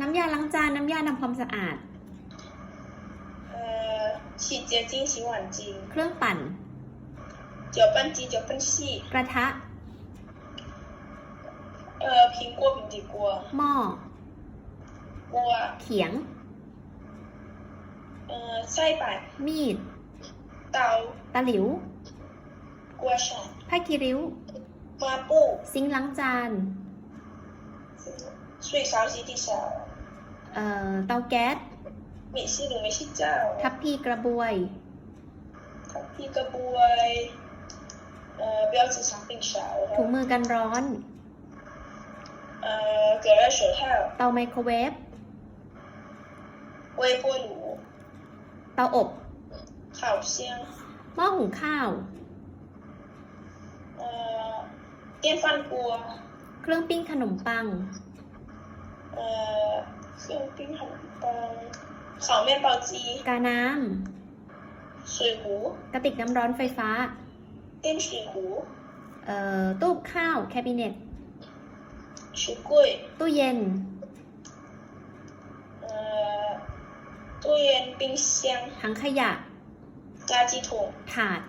น้ำยาล้างจาน น้ำยาทำความสะอาด 呃，洗洁精、洗碗机、 เครื่องปั่น 搅拌机、搅拌器， กระทะ 呃，苹果、平底锅、 หม้อ 锅， เขียง 呃，菜板、 มีด 刀、 ตะหลิว 锅铲、 ผ้าคีริ้ว 抹布、 ซิงค์ล้างจาน 水槽、洗地槽、 เอ่อ เตาแก๊ส 美式炉、美式灶、 ทัพพีกระบวย 一个部位，呃，标志长柄勺， ถุงมือกันร้อน 呃，隔热手套、 เตาไมโครเวฟ 微波炉、 เตาอบ 烤箱， หม้อหุงข้าว 呃，电饭锅， เครื่องปิ้งขนมปัง 呃，เครื่ องปิ้งขนมปัง烤面包机、 กาน้ 水壶、 ำ กระติกน้ำร้อนไฟฟ้า 电水壶、 เอ่อ ตู้ข้าว แคบิเนต 橱柜， ตู้เย็น 呃，ตู้เย็น冰箱、 ถังขยะ 垃圾桶、 ถาด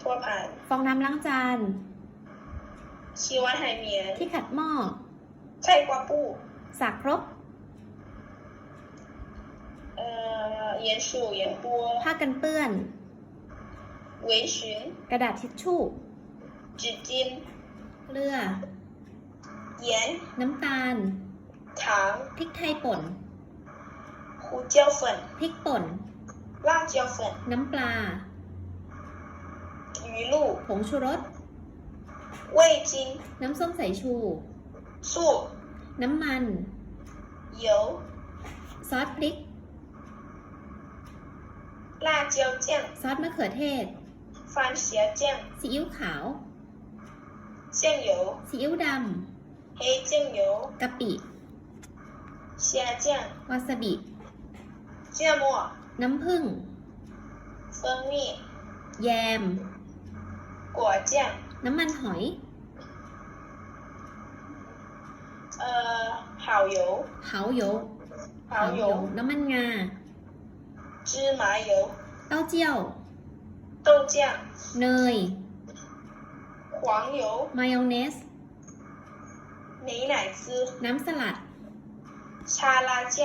托盘、 ฟองน้ำล้างจาน 洗碗海绵、 ที่ขัดหม้อ 菜瓜布、 สา กครก 呃，盐鼠、盐波、 ผ้ากันเปื้อน 围裙、 กระดาษทิชชู่ 纸巾、 เกลือ 盐、 น้ำตาล 糖、 พริกไทยป่น 胡椒粉、 พริกป่น 辣椒粉、 น้ำปลา 鱼露、 ผงชูรส 味精、 น้ำส้มสายชู 醋、 น้ำมัน 油、 ซอสพริก 辣椒酱、 ซอสมะเขือเทศ 番茄酱、 ซีอิ๊วขาว 酱油、 ซีอิ๊วด 黑酱油、ำ กะปิ 虾酱、 วาซาบิ 芥末、 น้ำผึ้ง 蜂蜜、 แยม 果酱、 น้ำมันหอย 呃，蚝油、 เผาโย 蚝油、 น้ำมันงา 芝麻油、 เต้าเจี้ยว 豆酱、 เนย 黄油、 มายองเนส 美乃滋、 น้ำสลัด 沙拉酱、